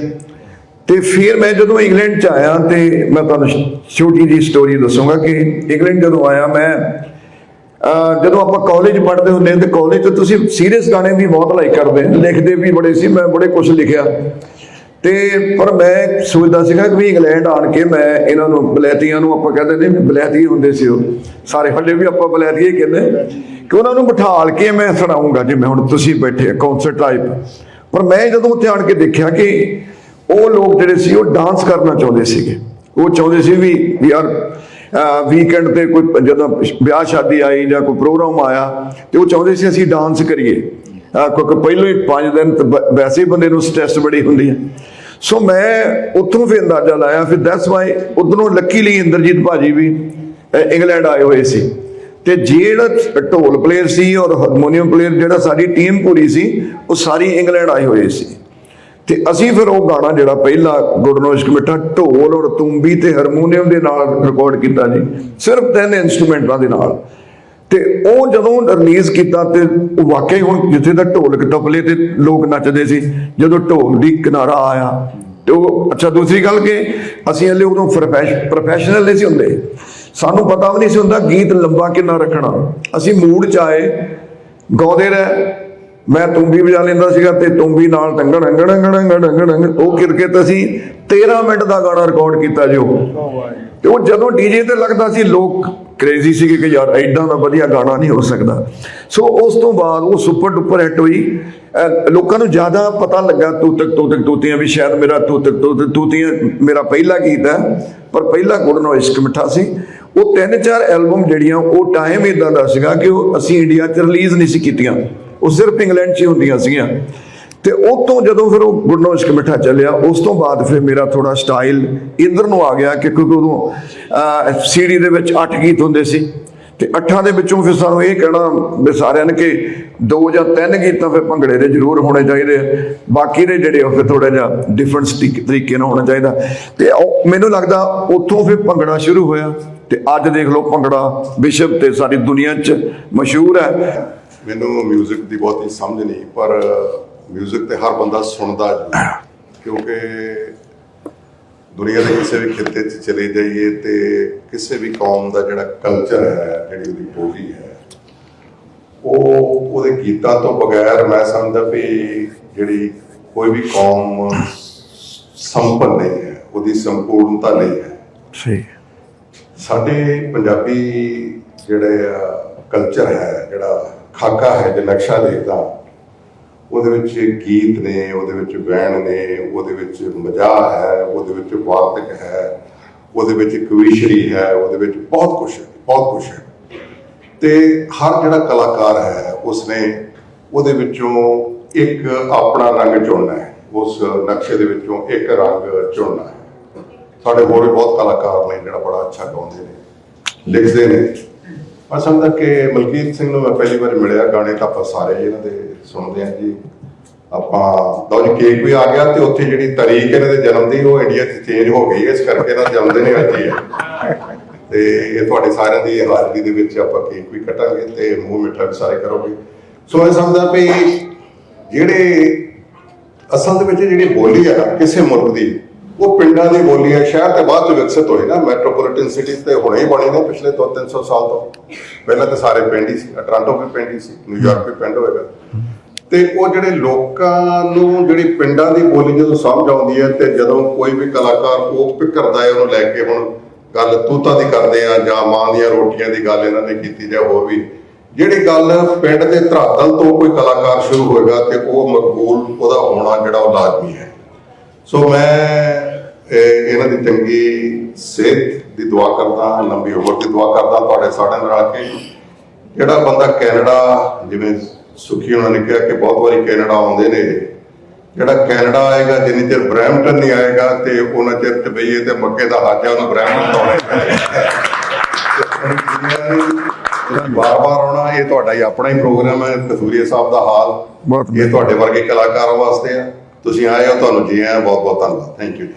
ਤੇ ਫਿਰ ਮੈਂ ਜਦੋਂ ਇੰਗਲੈਂਡ ਚ ਆਇਆ ਤੇ ਮੈਂ ਤੁਹਾਨੂੰ ਛੋਟੀ ਜੀ ਸਟੋਰੀ ਦੱਸੂਗਾ ਕਿ ਇੰਗਲੈਂਡ ਜਦੋਂ ਆਇਆ ਮੈਂ ਜਦੋਂ ਆਪਾਂ ਕਾਲਜ ਪੜ੍ਹਦੇ ਹੁੰਦੇ ਹਾਂ ਤੇ ਕਾਲਜ 'ਚ ਤੁਸੀਂ ਸੀਰੀਅਸ ਗਾਣੇ ਵੀ ਬਹੁਤ ਲਾਈਕ ਕਰਦੇ ਲਿਖਦੇ ਵੀ ਬੜੇ ਸੀ, ਮੈਂ ਬੜੇ ਕੁਝ ਲਿਖਿਆ। ਤੇ ਪਰ ਮੈਂ ਸੋਚਦਾ ਸੀਗਾ ਕਿ ਵੀ ਇੰਗਲੈਂਡ ਆਣ ਕੇ ਮੈਂ ਇਹਨਾਂ ਨੂੰ ਬਲੈਤੀਆਂ ਨੂੰ ਆਪਾਂ ਕਹਿੰਦੇ ਨੇ ਬਲੈਤੀ ਹੁੰਦੇ ਸੀ ਉਹ। ਸਾਰੇ ਹੱਲੇ ਵੀ ਆਪਾਂ ਬਲੈਤੀਏ ਕਹਿੰਦੇ। ਕਿ ਉਹਨਾਂ ਨੂੰ ਬਿਠਾਲ ਕੇ ਮੈਂ ਸੁਣਾਉਂਗਾ ਜਿਵੇਂ ਹੁਣ ਤੁਸੀਂ ਬੈਠੇ ਕਨਸਰਟ ਟਾਈਪ ਪਰ ਮੈਂ ਜਦੋਂ ਉੱਥੇ ਆਣ ਕੇ ਦੇਖਿਆ ਕਿ ਉਹ ਲੋਕ ਜਿਹੜੇ ਸੀ, ਉਹ ਡਾਂਸ ਕਰਨਾ ਚਾਹੁੰਦੇ ਸੀਗੇ। ਉਹ ਚਾਹੁੰਦੇ ਸੀ ਵੀ ਯਾਰ ਵੀਕਐਂਡ ਤੇ ਕੋਈ ਜਦੋਂ ਵਿਆਹ ਸ਼ਾਦੀ ਆਈ ਜਾਂ ਕੋਈ ਪ੍ਰੋਗਰਾਮ ਆਇਆ, ਤੇ ਉਹ ਚਾਹੁੰਦੇ ਸੀ ਅਸੀਂ ਡਾਂਸ ਕਰੀਏ। ਕਿਉਂਕਿ ਪਹਿਲਾਂ ਹੀ 5 ਦਿਨ ਤਾਂ ਵੈਸੇ ਹੀ ਬੰਦੇ ਨੂੰ ਸਟ੍ਰੈਸ ਬੜੀ ਹੁੰਦੀ ਹੈ। ਸੋ ਮੈਂ ਉੱਥੋਂ ਫਿਰ ਅੰਦਾਜ਼ਾ ਲਾਇਆ ਫਿਰ ਦੈਟਸ ਵਾਈ ਉਧਰੋਂ ਲੱਕੀ ਲਈ ਇੰਦਰਜੀਤ ਭਾਜੀ ਵੀ ਇੰਗਲੈਂਡ ਆਏ ਹੋਏ ਸੀ। ਤੇ ਜਿਹੜਾ ਢੋਲ ਪਲੇਅਰ ਸੀ ਔਰ ਹਾਰਮੋਨੀਅਮ ਪਲੇਅਰ ਜਿਹੜਾ ਸਾਡੀ ਟੀਮ ਪੂਰੀ ਸੀ, ਉਹ ਸਾਰੀ ਇੰਗਲੈਂਡ ਆਏ ਹੋਏ ਸੀ। ਤੇ ਅਸੀਂ ਫਿਰ ਉਹ ਗਾਣਾ ਜਿਹੜਾ ਪਹਿਲਾ ਗੁਰਨੋਸ਼ ਕਮੇਟਾ, ਢੋਲ ਔਰ ਤੂੰਬੀ ਤੇ ਹਾਰਮੋਨੀਅਮ ਦੇ ਨਾਲ ਰਿਕਾਰਡ ਕੀਤਾ ਜੀ, ਸਿਰਫ ਤਿੰਨ ਇਨਸਟਰੂਮੈਂਟਾਂ ਦੇ ਨਾਲ। ਤੇ ਉਹ ਜਦੋਂ ਰਿਲੀਜ਼ ਕੀਤਾ ਤੇ ਉਹ ਵਾਕਈ ਹੁਣ ਜਿੱਥੇ ਦਾ ਢੋਲਕ ਤਬਲੇ ਤੇ ਲੋਕ ਨੱਚਦੇ ਸੀ, ਜਦੋਂ ਢੋਲ ਦੀ ਕਿਨਾਰਾ ਆਇਆ, ਤੇ ਉਹ, ਅੱਛਾ ਦੂਸਰੀ ਗੱਲ ਕਿ ਅਸੀਂ ਹਲੇ ਉਦੋਂ ਪ੍ਰੋਫੈਸ਼ਨਲ ਨਹੀਂ ਸੀ ਹੁੰਦੇ। ਸਾਨੂੰ ਪਤਾ ਵੀ ਨਹੀਂ ਸੀ ਹੁੰਦਾ ਗੀਤ ਲੰਬਾ ਕਿੰਨਾ ਰੱਖਣਾ। ਅਸੀਂ ਮੂਡ ਚ ਆਏ, ਗਾਉਂਦੇ ਰਹੇ। ਮੈਂ ਤੁੰਬੀ ਵਜਾ ਲੈਂਦਾ ਸੀਗਾ ਤੇ ਤੁੰਬੀ ਨਾਲ ਟੰਗਣ ਅੰਗਣ ਅੰਗਣ ਅੰਗਣ ਅੰਗਣ ਅੰਗਣ ਉਹ ਕਿਰਕਟ ਅਸੀਂ 13 ਮਿੰਟ ਦਾ ਗਾਣਾ ਰਿਕਾਰਡ ਕੀਤਾ ਜੋ ਤੇ ਉਹ ਜਦੋਂ ਡੀਜੇ ਤੇ ਲੱਗਦਾ ਸੀ ਲੋਕ ਕ੍ਰੇਜ਼ੀ ਸੀਗੇ ਕਿ ਯਾਰ ਐਡਾ ਦਾ ਵਧੀਆ ਗਾਣਾ ਨਹੀਂ ਹੋ ਸਕਦਾ। ਸੋ ਉਸ ਤੋਂ ਬਾਅਦ ਉਹ ਸੁਪਰ ਡੁਪਰ ਹਿੱਟ ਹੋਈ। ਲੋਕਾਂ ਨੂੰ ਜ਼ਿਆਦਾ ਪਤਾ ਲੱਗਾ ਤੂੰ ਤੱਕ ਤੂੰ ਤੱਕ ਤੂਤੀਆਂ ਵੀ ਸ਼ਾਇਦ ਮੇਰਾ ਤੂੰ ਤੱਕ ਤੂੰ ਤੱਕ ਤੂਤੀਆਂ ਮੇਰਾ ਪਹਿਲਾ ਗੀਤ ਹੈ, ਪਰ ਪਹਿਲਾ ਗੁੜ ਨੋ ਇਸ਼ਕ ਮਿੱਠਾ ਸੀ। ਉਹ ਤਿੰਨ ਚਾਰ ਐਲਬਮ ਜਿਹੜੀਆਂ, ਉਹ ਟਾਈਮ ਇਦਾਂ ਦਾ ਸੀਗਾ ਕਿ ਉਹ ਅਸੀਂ ਇੰਡੀਆ 'ਚ ਰਿਲੀਜ਼ ਨਹੀਂ ਸੀ ਕੀਤੀਆਂ। ਉਹ ਸਿਰਫ ਇੰਗਲੈਂਡ 'ਚ ਹੀ ਹੁੰਦੀਆਂ ਸੀਗੀਆਂ। ਤੇ ਉਹ ਤੋਂ ਜਦੋਂ ਫਿਰ ਉਹ ਗੁਰਨੋ ਇਸ਼ਕ ਮਿੱਠਾ ਚੱਲਿਆ, ਉਸ ਤੋਂ ਬਾਅਦ ਫਿਰ ਮੇਰਾ ਥੋੜਾ ਸਟਾਈਲ ਇਧਰ ਨੂੰ ਆ ਗਿਆ ਕਿ ਕਿਉਂਕਿ ਉਦੋਂ ਸੀਡੀ ਦੇ ਵਿੱਚ 8 ਗੀਤ ਹੁੰਦੇ ਸੀ। ਤੇ ਅੱਠਾਂ ਦੇ ਵਿੱਚੋਂ ਫਿਰ ਸਾਨੂੰ ਇਹ ਕਹਿਣਾ ਵੀ ਸਾਰਿਆਂ ਨੇ ਕਿ ਦੋ ਜਾਂ ਤਿੰਨ ਗੀਤਾਂ ਫਿਰ ਭੰਗੜੇ ਦੇ ਜ਼ਰੂਰ ਹੋਣੇ ਚਾਹੀਦੇ ਆ। ਬਾਕੀ ਦੇ ਜਿਹੜੇ ਉਹ ਫਿਰ ਥੋੜਾ ਜਿਹਾ ਡਿਫਰੈਂਸ ਤਰੀਕੇ ਨਾਲ ਹੋਣਾ ਚਾਹੀਦਾ। ਤੇ ਮੈਨੂੰ ਲੱਗਦਾ ਉੱਥੋਂ ਫਿਰ ਭੰਗੜਾ ਸ਼ੁਰੂ ਹੋਇਆ ਤੇ ਅੱਜ ਦੇਖ ਲਓ ਭੰਗੜਾ ਵਿਸ਼ਵ ਤੇ ਸਾਰੀ ਦੁਨੀਆ 'ਚ ਮਸ਼ਹੂਰ ਹੈ। ਮੈਨੂੰ 뮤직 ਦੀ ਬਹੁਤੀ ਸਮਝ ਨਹੀਂ, ਪਰ 뮤직 ਤੇ ਹਰ ਬੰਦਾ ਸੁਣਦਾ ਜ਼ਰੂਰ। ਕਿਉਂਕਿ ਦੁਨੀਆ ਦੇ ਕਿਸੇ ਵੀ ਖਿੱਤੇ 'ਚ ਚਲੇ ਜਾਈਏ ਤੇ ਕਿਸੇ ਵੀ ਕੌਮ ਦਾ ਜਿਹੜਾ ਕਲਚਰ ਹੈ ਜਿਹੜੀ ਉਹਦੀ ਬੋਲੀ ਹੈ ਉਹ ਉਹਦੇ ਗੀਤਾਂ ਤੋਂ ਬਗੈਰ ਮੈਂ ਸਮਝਦਾ ਵੀ ਜਿਹੜੀ ਕੋਈ ਵੀ ਕੌਮ ਸੰਪੰਨ ਨਹੀਂ ਹੈ ਉਹਦੀ ਸੰਪੂਰਨਤਾ ਨਹੀਂ ਹੈ ਸਹੀ ਸਾਡੇ ਪੰਜਾਬੀ ਜਿਹੜੇ ਕਲਚਰ ਹੈ ਜਿਹੜਾ ਖਾਕਾ ਹੈ ਜੇ ਨਕਸ਼ਾ ਦੇਖਦਾ ਉਹਦੇ ਵਿੱਚ ਗੀਤ ਨੇ, ਉਹਦੇ ਵਿੱਚ ਵੈਣ ਨੇ, ਉਹਦੇ ਵਿੱਚ ਮਜ਼ਾਹ ਹੈ, ਉਹਦੇ ਵਿੱਚ ਵਾਰਤਕ ਹੈ, ਉਹਦੇ ਵਿੱਚ ਕਵੀਸ਼ਰੀ ਹੈ, ਉਹਦੇ ਵਿੱਚ ਬਹੁਤ ਕੁਝ ਹੈ, ਬਹੁਤ ਕੁਝ ਹੈ। ਤੇ ਹਰ ਜਿਹੜਾ ਕਲਾਕਾਰ ਹੈ, ਉਸਨੇ ਉਹਦੇ ਵਿੱਚੋਂ ਇੱਕ ਆਪਣਾ ਰੰਗ ਚੁਣਨਾ ਹੈ, ਉਸ ਨਕਸ਼ੇ ਦੇ ਵਿੱਚੋਂ ਇੱਕ ਰੰਗ ਚੁਣਨਾ ਹੈ। ਸਾਡੇ ਹੋਰ ਵੀ ਬਹੁਤ ਕਲਾਕਾਰ ਨੇ ਜਿਹੜਾ ਬੜਾ ਅੱਛਾ ਗਾਉਂਦੇ ਨੇ, ਲਿਖਦੇ ਨੇ। ਮੈਂ ਸਮਝਦਾ ਕਿ ਮਲਕੀਤ ਸਿੰਘ ਨੂੰ ਮੈਂ ਪਹਿਲੀ ਵਾਰ ਮਿਲਿਆ, ਗਾਣੇ ਤਾਂ ਆਪਾਂ ਸਾਰੇ ਇਹਨਾਂ ਦੇ ਸੁਣਦੇ ਹਾਂ ਜੀ। ਆਪਾਂ ਲਓ ਕੇਕ ਵੀ ਆ ਗਿਆ ਤੇ ਉੱਥੇ ਜਿਹੜੀ ਤਾਰੀਖ ਇਹਨਾਂ ਦੇ ਜਨਮ ਦੀ, ਉਹ ਇੰਡੀਆ 'ਚ ਚੇਂਜ ਹੋ ਗਈ ਇਸ ਕਰਕੇ ਇਹਨਾਂ ਦਾ ਜਨਮ ਦਿਨ ਅੱਜ ਹੀ ਹੈ। ਤੇ ਇਹ ਤੁਹਾਡੇ ਸਾਰਿਆਂ ਦੀ ਹਾਜ਼ਰੀ ਦੇ ਵਿੱਚ ਆਪਾਂ ਕੇਕ ਵੀ ਕਟਾਂਗੇ ਤੇ ਮੂੰਹ ਮਿੱਠਾ ਵੀ ਸਾਰੇ ਕਰੋਗੇ। ਸੋ ਮੈਂ ਸਮਝਦਾ ਵੀ ਜਿਹੜੇ ਅਸਲ ਦੇ ਵਿੱਚ ਜਿਹੜੀ ਬੋਲੀ ਆ ਕਿਸੇ ਮੁਲਕ ਦੀ ਉਹ ਪਿੰਡਾਂ ਦੀ ਬੋਲੀ ਹੈ, ਸ਼ਹਿਰ ਤੇ ਬਾਅਦ ਚ ਵਿਕਸਿਤ ਹੋਏ ਨਾ ਮੈਟਰੋਪੋਲੀਟਨ ਸਿਟੀਜ਼ ਤੇ ਹੁਣੇ ਹੀ ਬਣੇ ਨੇ ਪਿਛਲੇ 2-300 ਸਾਲ ਤੋਂ। ਪਹਿਲਾਂ ਤਾਂ ਸਾਰੇ ਪਿੰਡ ਹੀ ਸੀ ਟੋਰਾਂਟੋ ਵੀ ਪਿੰਡ ਹੀ ਸੀ ਨਿਊਯਾਰਕ ਵੀ ਪਿੰਡ ਹੋਏਗਾ। ਤੇ ਉਹ ਜਿਹੜੇ ਲੋਕਾਂ ਨੂੰ, ਜਿਹੜੀ ਪਿੰਡਾਂ ਦੀ ਬੋਲੀ ਜਦੋਂ ਸਮਝ ਆਉਂਦੀ ਹੈ ਤੇ ਜਦੋਂ ਕੋਈ ਵੀ ਕਲਾਕਾਰ ਉਹ ਪਿਕ ਕਰਦਾ ਹੈ, ਉਹਨੂੰ ਲੈ ਕੇ ਹੁਣ ਗੱਲ ਤੂਤਾਂ ਦੀ ਕਰਦੇ ਆ ਜਾਂ ਮਾਂ ਦੀਆਂ ਰੋਟੀਆਂ ਦੀ ਗੱਲ ਇਹਨਾਂ ਨੇ ਕੀਤੀ ਜਾਂ ਹੋਰ ਵੀ। ਜਿਹੜੀ ਗੱਲ ਪਿੰਡ ਦੇ ਧਰਾਤਲ ਤੋਂ ਕੋਈ ਕਲਾਕਾਰ ਸ਼ੁਰੂ ਹੋਏਗਾ ਤੇ ਉਹ ਮਕਬੂਲ ਉਹਦਾ ਹੋਣਾ ਜਿਹੜਾ ਉਹ ਲਾਜ਼ਮੀ ਹੈ। ਸੋ ਮੈਂ ਇਹ, ਇਹਨਾਂ ਦੀ ਚੰਗੀ ਸਿਹਤ ਦੀ ਦੁਆ ਕਰਦਾ ਲੰਬੀ ਉਮਰ ਦੀ ਦੁਆ ਕਰਦਾ ਤੁਹਾਡੇ ਸਾਰਿਆਂ ਨਾਲ ਕੇ। ਜਿਹੜਾ ਬੰਦਾ ਕੈਨੇਡਾ ਜਿਵੇਂ ਸੁਖੀ ਉਹਨਾਂ ਨੇ ਕਿਹਾ ਕਿ ਬਹੁਤ ਵਾਰੀ ਕੈਨੇਡਾ ਆਉਂਦੇ ਨੇ। ਜਿਹੜਾ ਕੈਨੇਡਾ ਆਏਗਾ ਜਿੰਨੀ ਚਿਰ ਬ੍ਰੈਂਪਟਨ ਨਹੀਂ ਆਏਗਾ ਤੇ ਉਹਨਾਂ ਚਿਰ ਟਬਈਏ ਤੇ ਮੱਕੇ ਦਾ ਹੱਜ ਉਹਨੂੰ ਬ੍ਰੈਂਪਟਨ ਆਉਣਾ। ਬਾਰ-ਬਾਰ ਆਉਣਾ ਇਹ ਤੁਹਾਡਾ ਹੀ ਆਪਣਾ ਹੀ ਪ੍ਰੋਗਰਾਮ ਹੈ ਕਸੂਰੀਆ ਸਾਹਿਬ ਦਾ ਹਾਲ। ਇਹ ਤੁਹਾਡੇ ਵਰਗੇ ਕਲਾਕਾਰਾਂ ਵਾਸਤੇ ਆ। ਤੁਸੀਂ ਆਏ ਹੋ ਤੁਹਾਨੂੰ ਜੀ ਆਇਆਂ ਬਹੁਤ ਬਹੁਤ ਧੰਨਵਾਦ। ਥੈਂਕ ਯੂ ਜੀ।